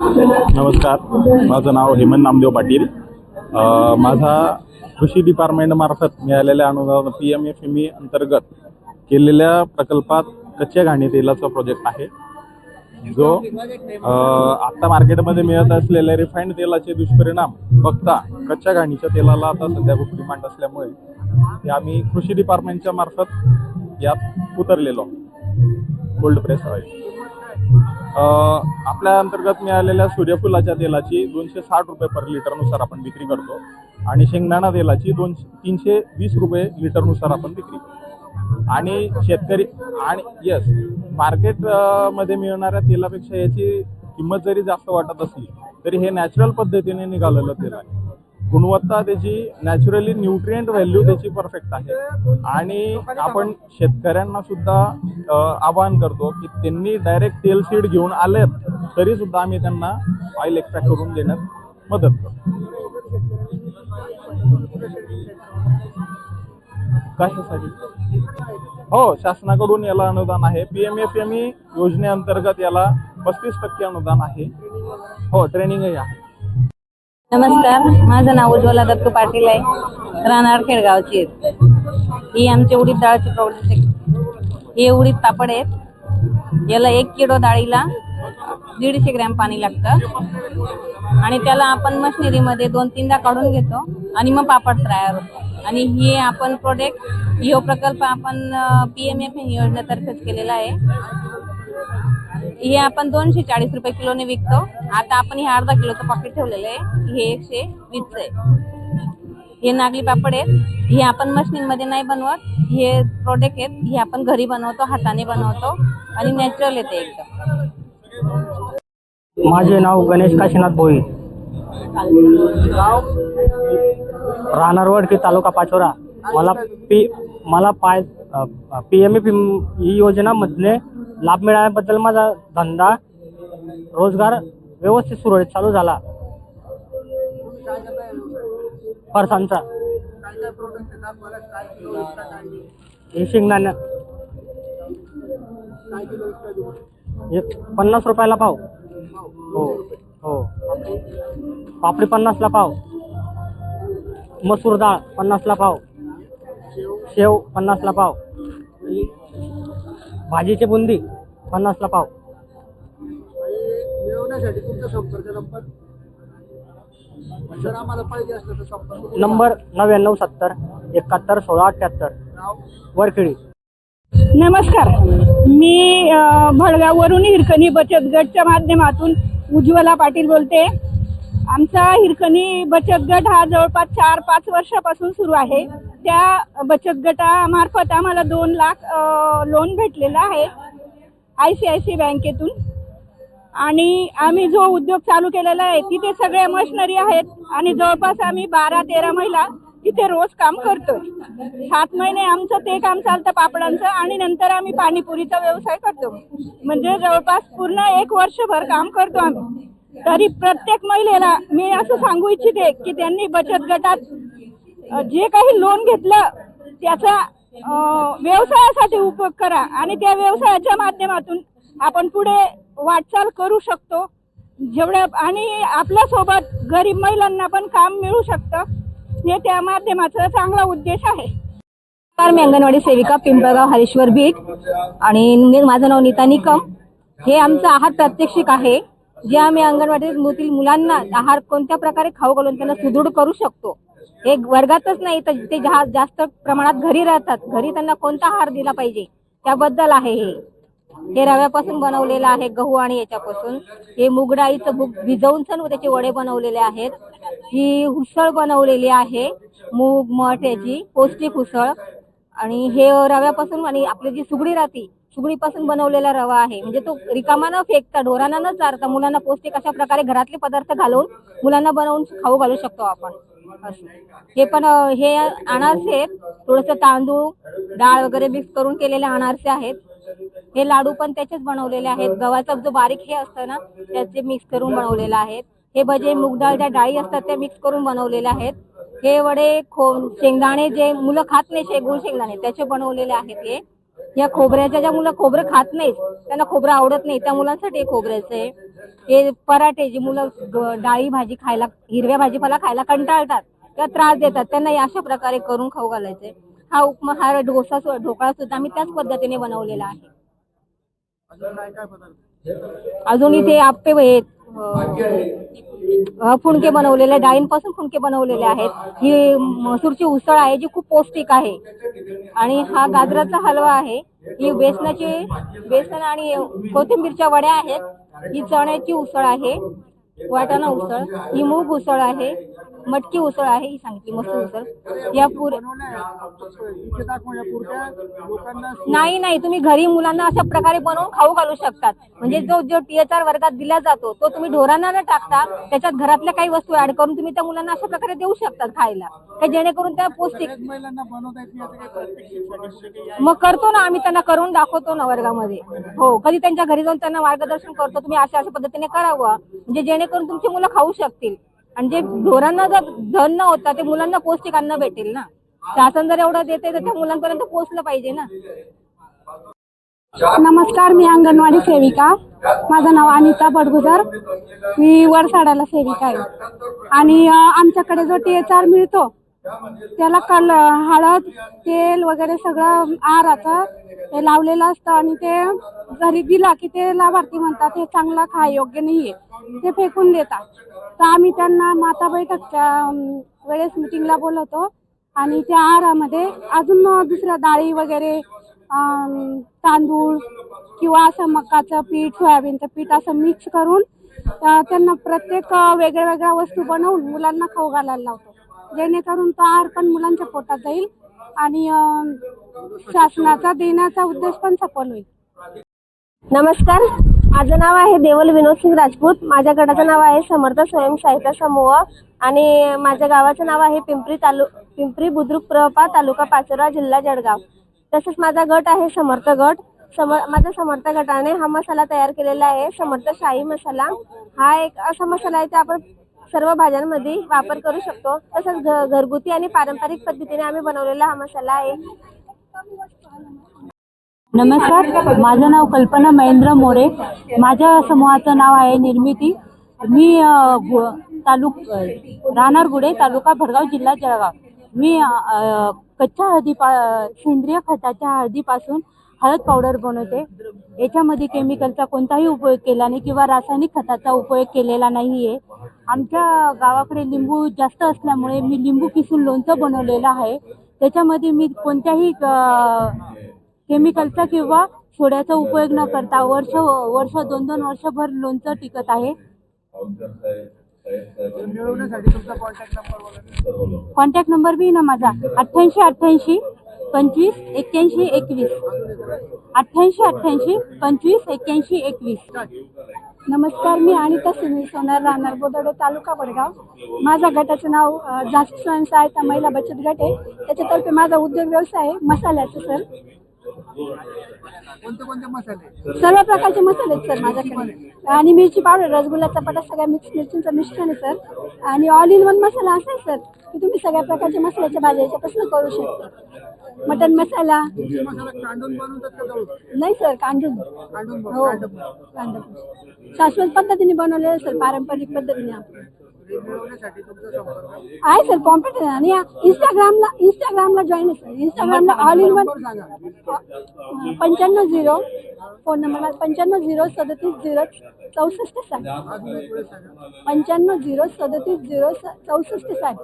नमस्कार. माझं नाव हेमंत नामदेव पाटील. माझा कृषी डिपार्टमेंटमार्फत मिळालेल्या अनुदान P M F M E अंतर्गत केलेल्या प्रकल्पात कच्च्या घाणी तेलाचा प्रोजेक्ट आहे. जो आत्ता मार्केटमध्ये मिळत असलेल्या रिफाईंड तेलाचे दुष्परिणाम बघता कच्च्या घाणीच्या तेलाला आता सध्या खूप डिमांड असल्यामुळे ते आम्ही कृषी डिपार्टमेंटच्या मार्फत यात उतरलेलो. कोल्ड प्रेस ऑइल आपल्या अंतर्गत मिळालेल्या सूर्यफुलाच्या तेलाची दोनशे साठ रुपये पर लिटरनुसार आपण विक्री करतो. आणि शेंगदाणा तेलाची दोनशे तीनशे वीस रुपये लिटरनुसार आपण विक्री करतो. आणि शेतकरी आणि येस मार्केटमध्ये मिळणाऱ्या तेलापेक्षा याची किंमत जरी जास्त वाटत असली तरी हे नॅचरल पद्धतीने निघालेलं तेल आहे. गुणवत्ता त्याची नॅचरली न्यूट्रिएंट व्हॅल्यू त्याची परफेक्ट आहे. आणि आपण शेतकऱ्यांना सुद्धा आवाहन करतो की त्यांनी डायरेक्ट तेल सीड घेऊन आलेत तरी सुद्धा आम्ही त्यांना ऑइल एक्स्ट्रॅक्ट करून देण्यात मदत करतो. कशासाठी? हो शासनाकडून याला अनुदान आहे. P M F M E योजनेअंतर्गत याला पस्तीस टक्के अनुदान आहे. हो ट्रेनिंगही आहे. नमस्कार माझं नाव उज्ज्वला दत्त पाटील आहे. राहणार खेडगावची ही आमची उडीद डाळची प्रोडक्ट हे उडीद पापड आहेत. याला एक किलो डाळीला दीडशे ग्रॅम पाणी लागतं. आणि त्याला आपण मशिनरीमध्ये दोन तीनदा काढून घेतो आणि मग पापड तयार होतो. आणि हे आपण प्रोडक्ट हो प्रकल्प आपण पी एम एफ योजनेतर्फेच केलेला आहे. हे आपण दोनशे चाळीस रुपये किलोने विकतो. आता आपण हे अर्धा किलोचं पॉकेट ठेवलेलं आहे. हे एकशे वीसचं आहे. हे नागली पापड आहेत. हे आपण मशीनमध्ये नाही बनवत. हे प्रोडक्ट आहेत. हे आपण घरी बनवतो हाताने बनवतो आणि नॅचरल येते एकदम. माझे नाव गणेश काशीनाथ भोई. राहणार तालुका पाचोरा. मला पी मला पाय पी एम ई योजना योजनामधले लाभ मिळाल्याबद्दल माझा धंदा रोजगार व्यवस्थित सुरळीत चालू झाला. फरसांचा. हे शेंगदाणा. पन्नास रुपयाला पाव. हो हो. पापडी पन्नासला पाव. मसूर डाळ पन्नासला पाव. शेव पन्नासला पाव. भाजीची बुंदी पन्नासला पाव. मिळवण्यासाठी तुमचा संपर्क नंबर? जर आम्हाला पाहिजे असलं तर संपर्क नंबर नव्याण्णव सत्तर एकाहत्तर सोळा अठ्ठ्याहत्तर वरखेडी नमस्कार. मी भडगाववरून हिरकणी बचत गटच्या माध्यमातून उज्ज्वला पाटील बोलते. आमचा हिरकणी बचत गट हा जवळपास चार पाच वर्षापासून सुरू आहे. त्या बचत गटामार्फत आम्हाला दोन लाख लोन भेटलेलं आहे आय सी आय सी बँकेतून. आणि आम्ही जो उद्योग चालू केलेला आहे तिथे सगळ्या मशिनरी आहेत आणि जवळपास आम्ही बारा तेरा महिला तिथे रोज काम करतो सात महिने आमचं ते काम चालतं पापडांचं आणि नंतर आम्ही पाणीपुरीचा व्यवसाय करतो. म्हणजे जवळपास पूर्ण एक वर्षभर काम करतो आम्ही. तरी प्रत्येक महिलेला मी असं सांगू इच्छिते की त्यांनी बचत गटात जे काही लोन घेतलं त्याचा व्यवसायासाठी उपयोग करा आणि त्या व्यवसायाच्या माध्यमातून आपण पुढे वाटचाल करू शकतो. जेवढ्या आणि आपल्यासोबत गरीब महिलांना पण काम मिळू शकतं. हे त्या माध्यमाचा चांगला उद्देश आहे. नमस्कार मी अंगणवाडी सेविका पिंपळगाव हरेश्वर बीट आणि माझं नाव नीता निकम. हे आमचं आहार प्रात्यक्षिक आहे. जे आम्ही अंगणवाडीतील मुलांना आहार कोणत्या प्रकारे खाऊ घालून त्यांना सुदृढ करू शकतो हे वर्गातच नाही तर ते जहा जास्त प्रमाणात घरी राहतात. घरी त्यांना कोणता आहार दिला पाहिजे? त्याबद्दल आहे हे. हे रव्यापासून बनवलेलं आहे गहू आणि याच्यापासून. हे मुगडाईचं भिजवून सण त्याचे वडे बनवलेले आहेत. ही उसळ बनवलेली आहे. मूग मठ याची पौष्टिक उसळ. आणि हे रव्यापासून आणि आपली जी सुगडी राहते सुगडीपासून बनवलेला रवा आहे. म्हणजे तो रिकामा न फेकता ढोरांना न चारता मुलांना पौष्टिक अशा प्रकारे घरातले पदार्थ घालून मुलांना बनवून खाऊ घालू शकतो आपण. असं. हे पण हे अनारसे आहेत. थोडस तांदूळ डाळ वगैरे मिक्स करून केलेले अनारसे आहेत. हे लाडू पण त्याचेच बनवलेले आहेत. गव्हाचा जो बारीक हे असतं ना त्याचे मिक्स करून बनवलेले आहेत. हे भजे मूग डाळ ज्या डाळी असतात त्या मिक्स करून बनवलेले आहेत. हे वडे खो शेंगदाणे जे मुलं खात नाही शेगूळ शेंगदाणे त्याचे बनवलेले आहेत हे. या खोबऱ्याच्या ज्या मुलं खोबरं खात नाहीत त्यांना खोबरं आवडत नाही त्या मुलांसाठी खोबऱ्याचं आहे. हे पराठे जे मुलं डाळी भाजी खायला हिरव्या भाजीपाला खायला कंटाळतात किंवा त्रास देतात त्यांना अशा प्रकारे करून खाऊ घालायचे. हा उपमा हा डोसा ढोकळा सुद्धा आम्ही त्याच पद्धतीने बनवलेला आहे. अजून इथे आप्पे आहेत फुणके बनवलेले डाळींपासून फुणके बनवलेले आहेत. ही मसूरची उसळ आहे जी खूप पौष्टिक आहे. आणि हा गाजराचा हलवा आहे. ही बेसनाची बेसन आणि कोथिंबीरच्या वड्या आहेत. ही चण्याची उसळ आहे. वाटाणा उसळ ही मूग उसळ आहे मटकी उसळ आहे ही सांगितली मसूर उसळ. या पुर नाही नाही तुम्ही घरी मुलांना अशा प्रकारे बनवून खाऊ घालू शकतात. म्हणजे जो जो टीएचआर वर्गात दिला जातो तो तुम्ही ढोरांना न टाकता त्याच्यात घरातल्या काही वस्तू ऍड करून तुम्ही त्या मुलांना अशा प्रकारे देऊ शकतात खायला. का जेणेकरून त्या पौष्टिक मग करतो ना आम्ही त्यांना करून दाखवतो ना वर्गामध्ये. हो कधी त्यांच्या घरी जाऊन त्यांना मार्गदर्शन करतो तुम्ही अशा अशा पद्धतीने करावं. म्हणजे जेणेकरून तुमची मुलं खाऊ शकतील. आणि जे ढोरांना जर धन न होता ते मुलांना पौष्टिक अन्न भेटेल ना? शासन जर एवढं देते तर त्या मुलांपर्यंत पोहोचलं पाहिजे ना? नमस्कार मी अंगणवाडी सेविका. माझं नाव अनिता बडगुजर मी वरसाड्याला सेविका आहे. आणि आमच्याकडे जो टी एच आर मिळतो त्याला कल हळद तेल वगैरे सगळं आहाराचं ते लावलेलं असतं आणि ते घरी दिला की ते लाभार्थी म्हणतात हे चांगलं खा योग्य नाहीये. ते फेकून देतात. तर आम्ही त्यांना माता बैठकच्या वेळेस मिटिंगला बोलवतो आणि त्या आहारामध्ये अजून दुसऱ्या डाळी वगैरे तांदूळ किंवा असं मकाचं पीठ सोयाबीनचं पीठ असं मिक्स करून त्यांना प्रत्येक वेगळ्या वेगळ्या वस्तू बनवून मुलांना खाऊ घालायला लावतो. जेणेकरून तो आहार पण मुलांच्या पोटात जाईल आणि शासनाचा देण्याचा उद्देश पण सफल होईल. नमस्कार. माझं नाव आहे देवल विनोद सिंग राजपूत. माझ्या गटाचं नाव आहे समर्थ स्वयंसहायता समूह आणि माझ्या गावाचं नाव आहे पिंपरी तालु पिंपरी बुद्रुक प्रपा तालुका पाचोरा जिल्हा जळगाव. तसेच माझा गट आहे समर्थ गट. सम माझ्या समर्थ गटाने हा मसाला तयार केलेला आहे समर्थ शाही मसाला. हा एक असा मसाला आहे तो आपण सर्व भाज्यांमध्ये वापर करू शकतो. तसंच घ घरगुती आणि पारंपरिक पद्धतीने आम्ही बनवलेला हा मसाला आहे. नमस्कार माझं नाव कल्पना महेंद्र मोरे. माझ्या समूहाचं नाव आहे निर्मिती. मी तालुक राहणार गुडे तालुका भडगाव जिल्हा जळगाव. मी कच्च्या हळदी पा सेंद्रिय खताच्या हळदीपासून हळद पावडर बनवते. याच्यामध्ये केमिकलचा कोणताही उपयोग केला नाही किंवा रासायनिक खताचा उपयोग केलेला नाही आहे आमच्या गावाकडे लिंबू जास्त असल्यामुळे मी लिंबू किसून लोणचं बनवलेलं आहे. त्याच्यामध्ये मी कोणत्याही केमिकलचा किंवा सोड्याचा उपयोग न करता वर्ष वर्ष दोन दोन वर्षभर लोणचं टिकत आहे. कॉन्टॅक्ट नंबर बी ना माझा. अठ्ठ्याऐंशी अठ्ठ्याऐंशी पंचवीस एक्क्याऐंशी एकवीस. अठ्ठ्याऐंशी अठ्ठ्याऐंशी पंचवीस एक्क्याऐंशी एकवीस. नमस्कार मी अनिता सुनील सोनार राहणार बोदडे तालुका बडगाव माझ्या गटाचं नाव जास्त स्वयंसहायता महिला बचत गट आहे. त्याच्यातर्फे माझा उद्योग व्यवसाय आहे मसाल्याचं सर. कोणते कोणते मसाले? सर्व प्रकारचे मसाले आहेत सर माझ्याकडे. आणि मिरची पावडर रसगुल्ला चपाटा सगळ्या मिक्स मिरचींचं मिश्रण आहे सर. आणि ऑल इन वन मसाला असा आहे सर की तुम्ही सगळ्या प्रकारच्या मसाल्याच्या भाज्या याच्यापासून करू शकता. मटन मसाला. नाही सर कांडून हो. शाश्वत पद्धतीने बनवलेलं सर पारंपरिक पद्धतीने आहे. सर कॉम्प्युटर आणि इंस्टाग्रामला इंस्टाग्रामला जॉईन आहे सर इंस्टाग्रामला ऑल इन वन पंच्याण्णव झिरो फोन नंबर पंच्याण्णव झिरो सदतीस झिरो चौसष्ट साठ. पंच्याण्णव झिरो सदतीस झिरो चौसष्ट साठ.